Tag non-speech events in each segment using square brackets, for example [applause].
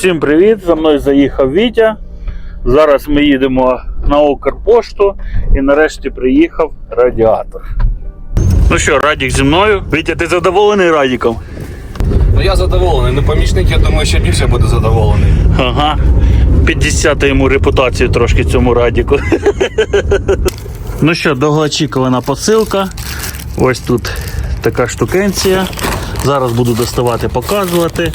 Всім привіт! За мною заїхав Вітя. Зараз ми їдемо на Укрпошту і нарешті приїхав радіатор. Ну що, Радік зі мною. Вітя, ти задоволений Радіком? Ну я задоволений. Ну помічник, я думаю, ще більше буде задоволений. Ага. 50 йому репутацію трошки цьому Радіку. [laughs] ну що, довгоочікувана посилка. Ось тут така штукенція. Зараз буду доставати, показувати.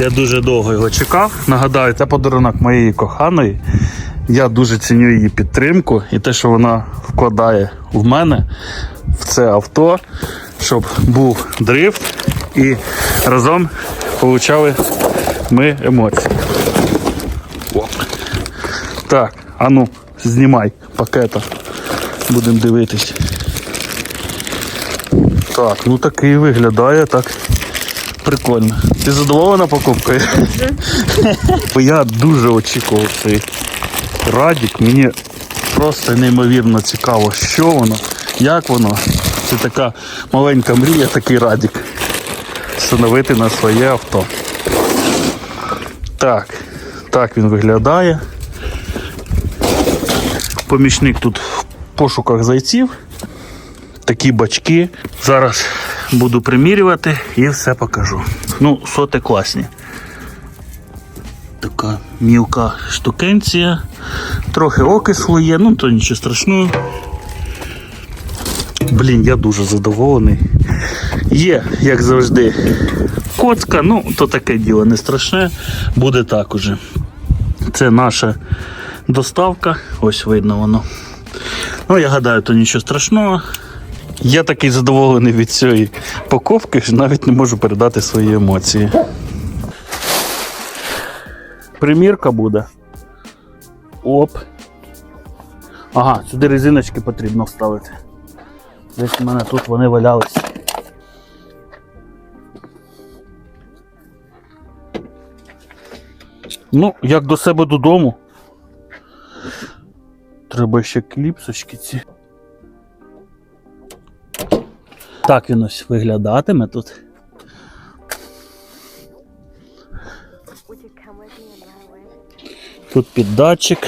Я дуже довго його чекав. Нагадаю, це подарунок моєї коханої. Я дуже ціню її підтримку і те, що вона вкладає в мене в це авто, щоб був дрифт і разом получали ми емоції. Так, а ну, знімай пакета. Будемо дивитись. Так, ну такий виглядає так прикольно. Ти задоволена покупкою? Бо Я дуже очікував цей радік. Мені просто неймовірно цікаво, що воно, як воно. Це така маленька мрія, такий радік. Встановити на своє авто. Так, так він виглядає. Помічник тут в пошуках зайців. Такі бачки. Зараз буду примірювати і все покажу. Ну, соти класні. Така мілка штукенція. Трохи окисло є, ну то нічого страшного. Блін, я дуже задоволений. Є, як завжди, коцка, ну то таке діло не страшне, буде так уже. Це наша доставка, ось видно воно. Ну, я гадаю, то нічого страшного. Я такий задоволений від цієї покупки, що навіть не можу передати свої емоції. Примірка буде. Оп. Ага, сюди резиночки потрібно вставити. Десь у мене тут вони валялись. Ну, як до себе додому. Треба ще кліпсочки ці. Так він ось виглядатиме тут. Тут під датчик.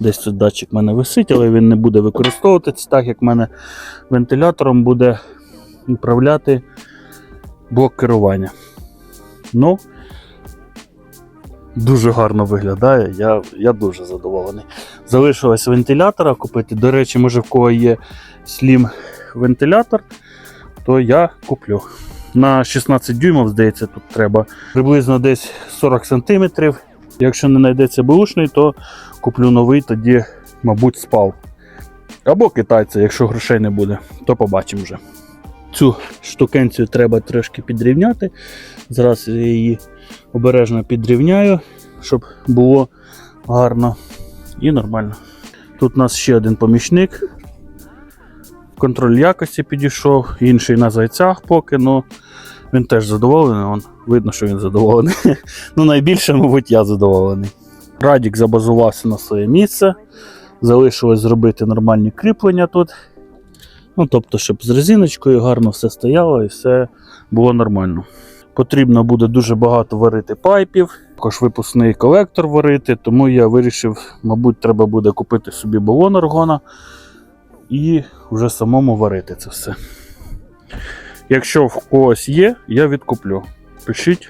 Десь тут датчик в мене висить, але він не буде використовуватися, так як в мене вентилятором буде управляти блок керування. Ну, дуже гарно виглядає, я, я дуже задоволений. Залишилось вентилятора купити. До речі, може в кого є слім вентилятор, то я куплю. На 16 дюймів, здається, тут треба приблизно десь 40 см. Якщо не знайдеться бушний, то куплю новий, тоді, мабуть, спав. Або китайця, якщо грошей не буде, то побачимо вже. Цю штукенцію треба трошки підрівняти. Зараз я її обережно підрівняю, щоб було гарно і нормально. Тут у нас ще один помічник. Контроль якості підійшов, інший на зайцях поки, ну він теж задоволений. Вон, видно, що він задоволений. [laughs] ну, найбільше, мабуть, я задоволений. Радік забазувався на своє місце. Залишилось зробити нормальні кріплення тут. Ну, тобто, щоб з резиночкою гарно все стояло і все було нормально. Потрібно буде дуже багато варити пайпів, також випускний колектор варити, тому я вирішив, мабуть, треба буде купити собі балон аргона і вже самому варити це все. Якщо в когось є, я відкуплю. Пишіть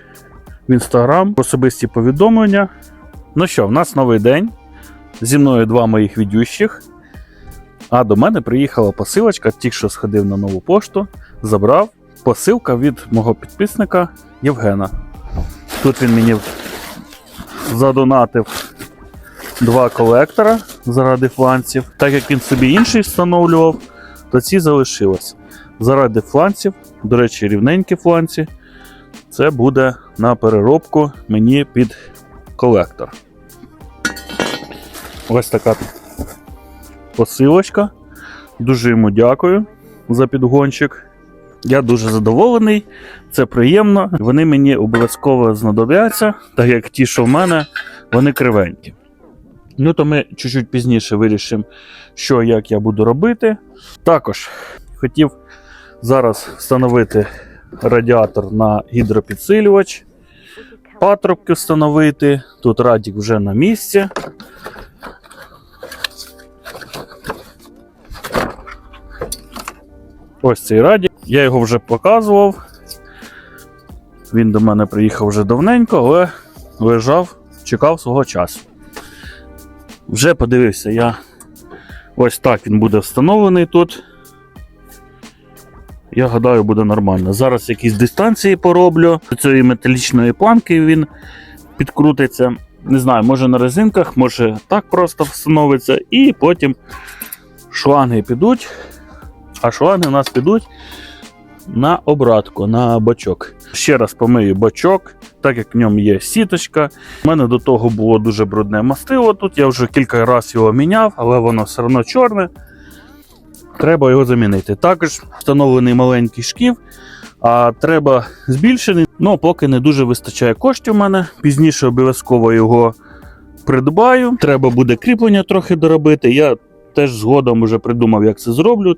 в інстаграм особисті повідомлення. Ну що, в нас новий день. Зі мною два моїх відющих. А до мене приїхала посилочка, тільки що сходив на нову пошту, забрав. Посилка від мого підписника Євгена. Тут він мені задонатив два колектора заради фланців. Так як він собі інший встановлював, то ці залишилось. Заради фланців, до речі, рівненькі фланці. Це буде на переробку мені під колектор. Ось така посилочка. Дуже йому дякую за підгончик. Я дуже задоволений, це приємно. Вони мені обов'язково знадобляться, так як ті, що в мене, вони кривенькі. Ну, то ми чуть-чуть пізніше вирішимо, що як я буду робити. Також хотів зараз встановити радіатор на гідропідсилювач. Патрубки встановити. Тут радік вже на місці. Ось цей радік. Я його вже показував. Він до мене приїхав вже давненько, але лежав, чекав свого часу. Вже подивився я. Ось так він буде встановлений тут. Я гадаю, буде нормально. Зараз якісь дистанції пороблю. До цієї металічної планки він підкрутиться. Не знаю, може на резинках, може так просто встановиться. І потім шланги підуть. А шланги у нас підуть на обратку, на бочок. Ще раз помию бочок, так як в ньому є сіточка. У мене до того було дуже брудне мастило тут. Я вже кілька разів його міняв, але воно все одно чорне. Треба його замінити. Також встановлений маленький шків, а треба збільшений. Ну, поки не дуже вистачає коштів у мене. Пізніше обов'язково його придбаю. Треба буде кріплення трохи доробити. Я теж згодом вже придумав, як це зроблю.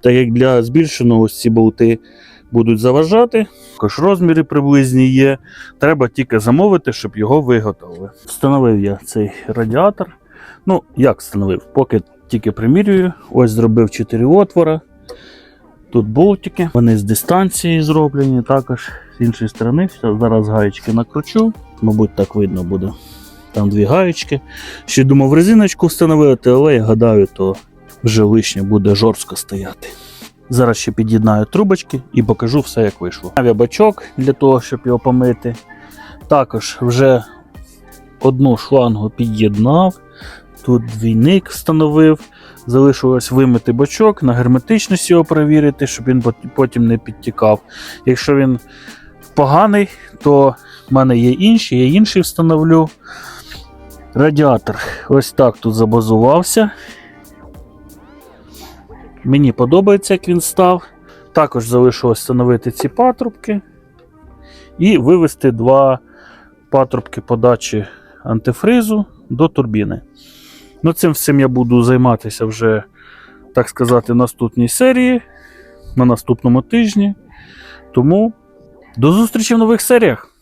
Так як для збільшеного ці болти будуть заважати. Також розміри приблизні є. Треба тільки замовити, щоб його виготовили. Встановив я цей радіатор. Ну, як встановив? Поки тільки примірюю. Ось зробив 4 отвора. Тут болтики. Вони з дистанції зроблені. Також з іншої сторони. Зараз гаєчки накручу. Мабуть, так видно буде. Там дві гаєчки. Ще думав резиночку встановити, але я гадаю, то вже лишнє буде жорстко стояти. Зараз ще під'єднаю трубочки і покажу все, як вийшло. Мав бачок для того, щоб його помити. Також вже одну шлангу під'єднав. Тут двійник встановив. Залишилось вимити бачок, на герметичність його перевірити, щоб він потім не підтікав. Якщо він поганий, то в мене є інші, я інший встановлю. Радіатор ось так тут забазувався. Мені подобається, як він став. Також залишилось встановити ці патрубки і вивести два патрубки подачі антифризу до турбіни. Ну, цим всім я буду займатися вже, так сказати, наступній серії, на наступному тижні. Тому до зустрічі в нових серіях!